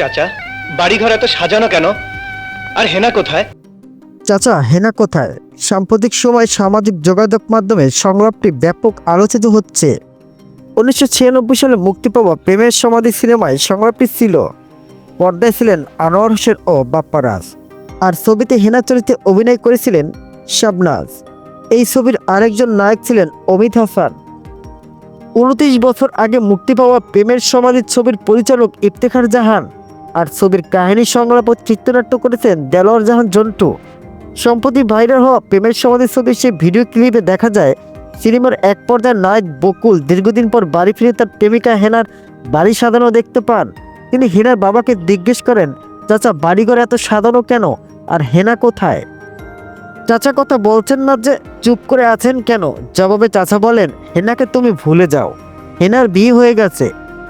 চাচা, বাড়িঘর এত সাজানো কেন? আর হেনা কোথায়? চাচা, হেনা কোথায়? সাম্প্রতিক সময় সামাজিক যোগাযোগ মাধ্যমে সংলাপটি ব্যাপক আলোচিত হচ্ছে। উনিশশো ছিয়ানব্বই সালে মুক্তি পাওয়া প্রেমের সমাধি সিনেমায় সংলাপটি ছিল। পর্দায় ছিলেন আনোয়ার হোসেন ও বাপ্পারাজ আর ছবিতে হেনা চরিত্রে অভিনয় করেছিলেন শাবনাজ। এই ছবির আরেকজন নায়ক ছিলেন অমিত হাসান। উনত্রিশ বছর আগে মুক্তি পাওয়া প্রেমের সমাধি ছবির পরিচালক ইফতেখার জাহান। আর ছবির কাহিনী সংলাপ ও চিত্রনাট্য করেছেন দেলোয়ার জাহান জন্টু। সম্প্রতি ভাইরাল হওয়া প্রেমের সমাধি ছবির সেই ভিডিও ক্লিপে দেখা যায়, সিনেমার এক পর্যায়ে নায়ক বকুল দীর্ঘদিন পর বাড়ি ফিরে তার প্রেমিকা হেনার বাড়ি সাজানো দেখতে পান। তিনি হেনার বাবাকে জিজ্ঞেস করেন, চাচা, বাড়িঘর এত সাজানো কেন? আর হেনা কোথায়? চাচা, কথা বলছেন না যে চুপ করে আছেন কেন? জবাবে চাচা বলেন, হেনাকে তুমি ভুলে যাও। হেনার বিয়ে হয়ে গেছে।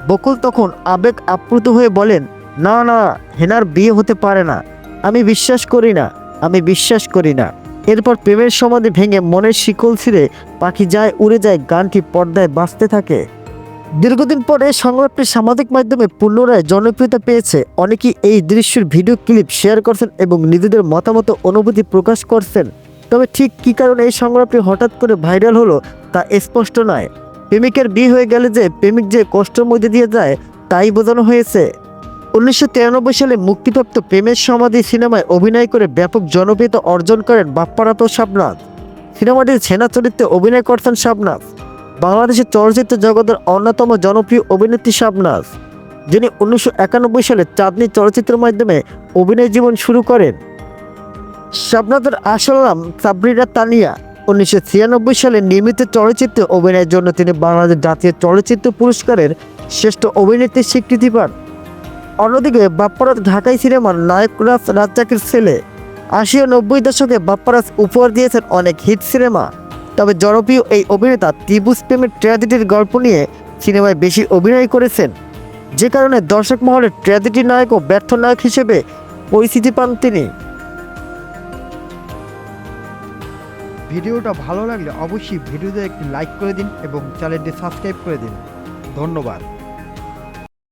বকুল তখন আবেগ আপ্লুত হয়ে বলেন না না, হেনার বিয়ে হতে পারে না। আমি বিশ্বাস করি না, আমি বিশ্বাস করি না। এরপর প্রেমের সমাধি ভেঙে মনের শিকল ছিঁড়ে পাখি যায়, উড়ে যায়, গানটি পর্দায় বাঁচতে থাকে। দীর্ঘদিন পরে সংলাপটি সামাজিক মাধ্যমে পুনরায় জনপ্রিয়তা পেয়েছে। অনেকেই এই দৃশ্যের ভিডিও ক্লিপ শেয়ার করছেন এবং নিজেদের মতামত অনুভূতি প্রকাশ করছেন। তবে ঠিক কী কারণে এই সংলাপটি হঠাৎ করে ভাইরাল হলো তা স্পষ্ট নয়। প্রেমিকের বিয়ে হয়ে গেলে যে প্রেমিক যে কষ্টের মধ্যে দিয়ে যায়, তাই বোঝানো হয়েছে। উনিশশো তিরানব্বই সালে মুক্তিপ্রাপ্ত প্রেমের সমাধি সিনেমায় অভিনয় করে ব্যাপক জনপ্রিয়তা অর্জন করেন বাপ্পারাত শাবনাথ সিনেমাটির ছেনা চরিত্রে অভিনয় করতেন শাবনাথ বাংলাদেশের চলচ্চিত্র জগতের অন্যতম জনপ্রিয় অভিনেত্রী শাবনাজ যিনি উনিশশো একানব্বই সালে চাঁদনি চলচ্চিত্রের মাধ্যমে অভিনয় জীবন শুরু করেন। শাবনাজের আসল নাম সাবরিনা তানিয়া। উনিশশো ছিয়ানব্বই সালে নির্মিত চলচ্চিত্রে অভিনয়ের জন্য তিনি বাংলাদেশ জাতীয় চলচ্চিত্র পুরস্কারের শ্রেষ্ঠ অভিনেত্রীর স্বীকৃতি পান। অন্যদিকে বাপ্পারাজ ঢাকাই সিনেমার নায়ক রাজ রাজ্জাকের ছেলে। আশি ও নব্বই দশকে বাপ্পারাজ উপহার দিয়েছেন অনেক হিট সিনেমা। তবে জনপ্রিয় এই অভিনেতা ত্রিভুজ প্রেমের ট্র্যাজেডির গল্প নিয়ে সিনেমায় বেশি অভিনয় করেছেন। যে কারণে দর্শক মহলে ট্র্যাজেডি নায়ক ও ব্যর্থ নায়ক হিসেবে পরিচিতি পান তিনি। ভিডিওটা ভালো লাগলে অবশ্যই ভিডিওতে একটি লাইক করে দিন এবং চ্যানেলটি সাবস্ক্রাইব করে দিন। ধন্যবাদ।